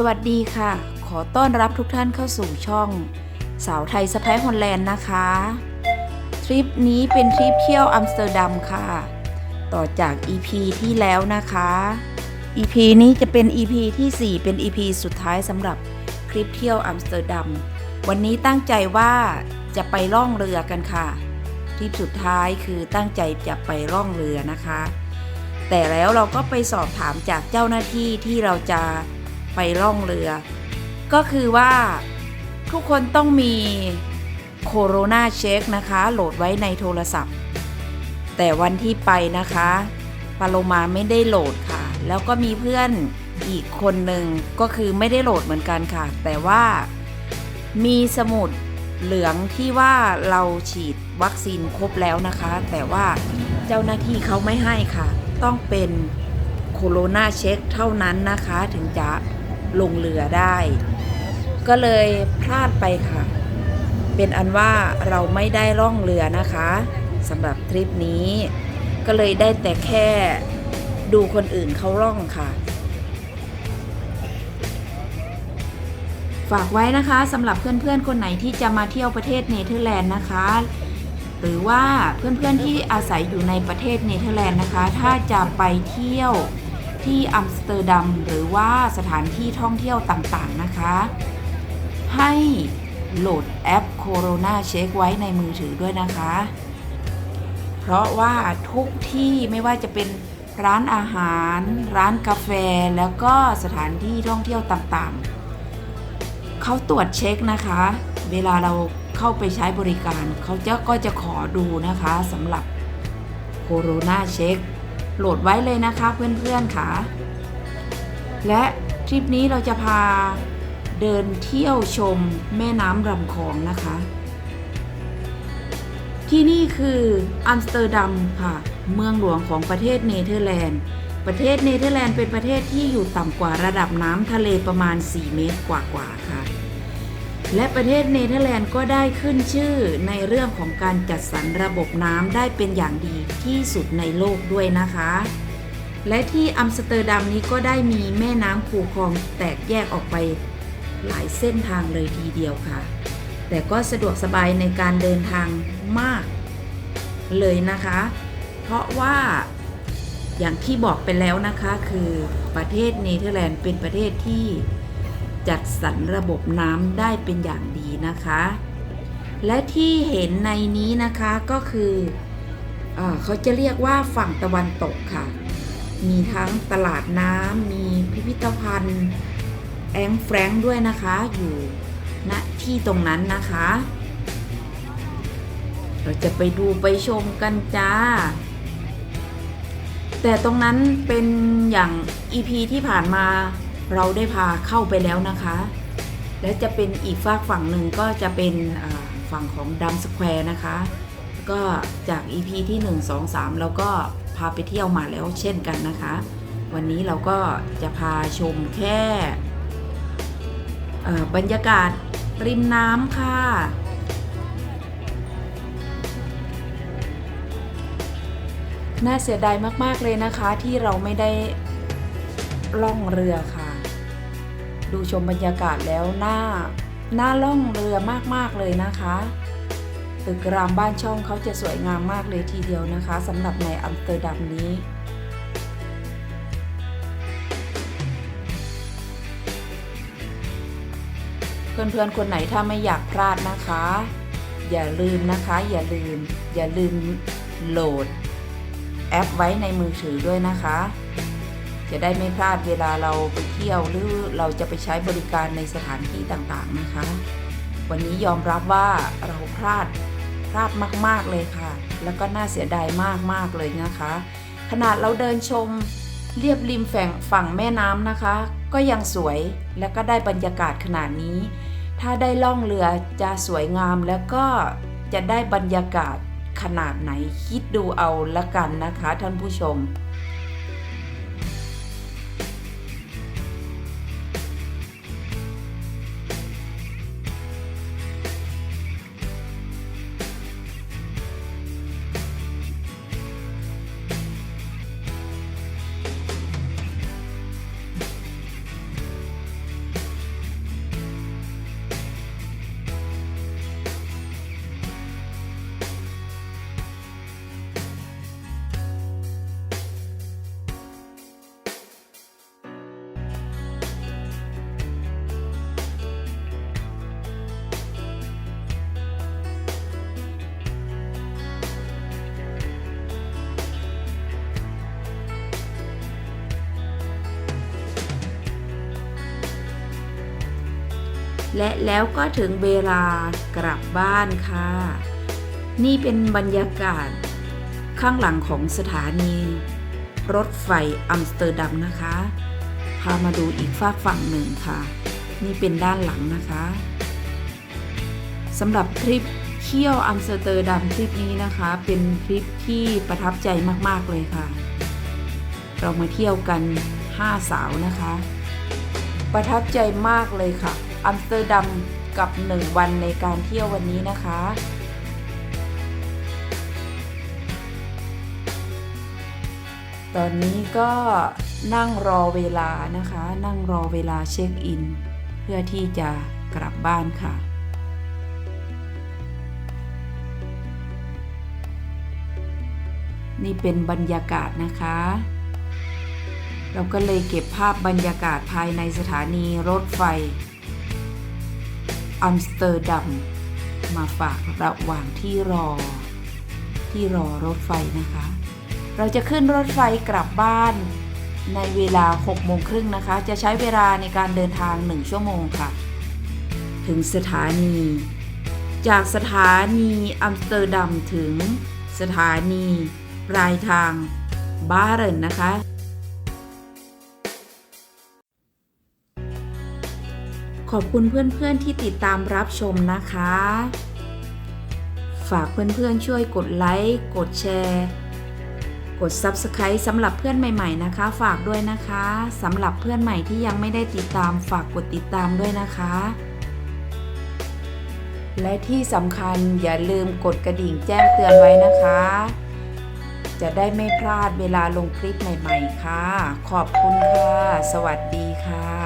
สวัสดีค่ะ ขอต้อนรับทุกท่านเข้าสู่ช่อง สาวไทยสะพ้ายฮอลแลนด์นะคะ ทริปนี้เป็นทริปเที่ยวอัมสเตอร์ดัมค่ะ ต่อจาก EP ที่แล้วนะคะ EP นี้จะเป็น EP ทีสี่ 4 เป็น EP สุดท้ายสำหรับคลิปเที่ยวอัมสเตอร์ดัม วันนี้ตั้งใจว่าจะไปล่องเรือกันค่ะ ทริปสุดท้ายคือตั้งใจจะไปล่องเรือนะคะ แต่แล้วเราก็ไปสอบถามจากเจ้าหน้าที่ที่เราจะ ไปล่องเรือ ก็คือว่าทุกคนต้องมีโคโรนาเช็คนะคะ โหลดไว้ในโทรศัพท์ แต่วันที่ไปนะคะปาโลมาไม่ได้โหลดค่ะ แล้วก็มีเพื่อนอีกคนหนึ่งก็คือไม่ได้โหลดเหมือนกันค่ะ แต่ว่ามีสมุดเหลืองที่ว่าเราฉีดวัคซีนครบแล้วนะคะ แต่ว่าเจ้าหน้าที่เขาไม่ให้ค่ะ ต้องเป็นโคโรนาเช็คเท่านั้นนะคะถึงจะ ลงเรือได้ ก็เลยพลาดไปค่ะ เป็นอันว่าเราไม่ได้ล่องเรือนะคะสำหรับทริปนี้ ก็เลยได้แต่แค่ดูคนอื่นเขาล่องค่ะฝากไว้นะคะสำหรับเพื่อนๆ คนไหนที่จะมาเที่ยวประเทศเนเธอร์แลนด์นะคะ หรือว่าเพื่อนๆที่อาศัยอยู่ในประเทศเนเธอร์แลนด์นะคะ ถ้าจะไปเที่ยว ที่อัมสเตอร์ดัมหรือว่าสถานที่ท่องเที่ยวต่างๆนะคะ ให้โหลดแอปโคโรนาเช็คไว้ในมือถือด้วยนะคะ เพราะว่าทุกที่ไม่ว่าจะเป็นร้านอาหาร ร้านกาแฟ แล้วก็สถานที่ท่องเที่ยวต่างๆ เขาตรวจเช็คนะคะ เวลาเราเข้าไปใช้บริการ เขาจะก็จะขอดูนะคะสำหรับโคโรนาเช็ค โหลดไว้เลยนะคะเพื่อนๆค่ะ และทริปนี้เราจะพาเดินเที่ยวชมแม่น้ำลำคลองนะคะ ที่นี่คืออัมสเตอร์ดัมค่ะ เมืองหลวงของประเทศเนเธอร์แลนด์ ประเทศเนเธอร์แลนด์เป็นประเทศที่อยู่ต่ำกว่าระดับน้ำทะเลประมาณ 4 เมตรกว่าๆค่ะ และประเทศเนเธอร์แลนด์ก็ได้ขึ้นชื่อในเรื่องของการจัดสรรระบบน้ำได้เป็นอย่างดีที่สุดในโลกด้วยนะคะ และที่อัมสเตอร์ดัมนี้ก็ได้มีแม่น้ำคูคลองแตกแยกออกไปหลายเส้นทางเลยทีเดียวค่ะ แต่ก็สะดวกสบายในการเดินทางมากเลยนะคะ เพราะว่าอย่างที่บอกไปแล้วนะคะคือประเทศเนเธอร์แลนด์เป็นประเทศที่ จัดสรรระบบน้ำได้เป็นอย่างดีนะคะ และที่เห็นในนี้นะคะก็คือเอเขาจะเรียกว่าฝั่งตะวันตกค่ะ มีทั้งตลาดน้ำมีพิพิธภัณฑ์แองแฟรงค์ด้วยนะคะอยู่ณที่ตรงนั้นนะคะ เราจะไปดูไปชมกันจ้า แต่ตรงนั้นเป็นอย่าง EP ที่ผ่านมา เราได้พาเข้าไปแล้วนะคะ และจะเป็นอีกฝากฝั่งหนึ่งก็จะเป็นฝั่งของดัมสแควร์นะคะ ก็จาก EP ที่ 1 2 3 แล้วก็พาไปเที่ยวมาแล้วเช่นกันนะคะ วันนี้เราก็จะพาชมแค่บรรยากาศริมน้ำค่ะน่าเสียดายมาก ๆ เลยนะคะที่เราไม่ได้ล่องเรือค่ะ ดูชมบรรยากาศแล้วน่าน่าล่องเรือมากๆเลยนะคะตึกรามบ้านช่องเขาจะสวยงามมากเลยทีเดียวนะคะสำหรับในอัมสเตอร์ดัมนี้เพื่อนๆ คนไหนถ้าไม่อยากพลาดนะคะ อย่าลืมนะคะ อย่าลืม อย่าลืมโหลด แอปไว้ในมือถือด้วยนะคะ จะได้ไม่พลาดเวลาเราไปเที่ยวหรือเราจะไปใช้บริการในสถานที่ต่างๆนะคะ วันนี้ยอมรับว่าเราพลาดพลาดมากๆเลยค่ะ แล้วก็น่าเสียดายมากๆเลยนะคะ ขนาดเราเดินชมเรียบริมแฝงฝั่งแม่น้ำนะคะ ก็ยังสวยและก็ได้บรรยากาศขนาดนี้ ถ้าได้ล่องเรือจะสวยงามแล้วก็จะได้บรรยากาศขนาดไหนคิดดูเอาละกันนะคะท่านผู้ชม และแล้วก็ถึงเวลากลับบ้านค่ะ นี่เป็นบรรยากาศ ข้างหลังของสถานี รถไฟอัมสเตอร์ดัมนะคะ พามาดูอีกฝากฝั่งหนึ่งค่ะ นี่เป็นด้านหลังนะคะสำหรับทริปเที่ยวอัมสเตอร์ดัมทริปนี้นะคะ เป็นทริปที่ประทับใจมากๆเลยค่ะ เรามาเที่ยวกัน 5 สาวนะคะ ประทับใจมากเลยค่ะ อัมสเตอร์ดัมกับ 1 วันในการเที่ยววันนี้นะคะตอนนี้ก็นั่งรอเวลานะคะ นั่งรอเวลาเช็คอิน เพื่อที่จะกลับบ้านค่ะ นี่เป็นบรรยากาศนะคะ เราก็เลยเก็บภาพบรรยากาศภายในสถานีรถไฟ อัมสเตอร์ดัมมาฝากระหว่างที่รอ ที่รอรถไฟนะคะ เราจะขึ้นรถไฟกลับบ้านในเวลา6โมงครึ่งนะคะ จะใช้เวลาในการเดินทาง 1 ชั่วโมงค่ะ ถึงสถานี จากสถานีอัมสเตอร์ดัมถึงสถานีปลายทางบาเรนนะคะ ขอบคุณเพื่อนๆที่ติดตามรับชมนะคะ ฝากเพื่อนๆช่วยกดไลค์ กดแชร์ กด Subscribe สำหรับเพื่อนใหม่ๆนะคะ ฝากด้วยนะคะสำหรับเพื่อนใหม่ที่ยังไม่ได้ติดตามฝากกดติดตามด้วยนะคะ และที่สำคัญอย่าลืมกดกระดิ่งแจ้งเตือนไว้นะคะ จะได้ไม่พลาดเวลาลงคลิปใหม่ ๆ ค่ะ ขอบคุณค่ะ สวัสดีค่ะ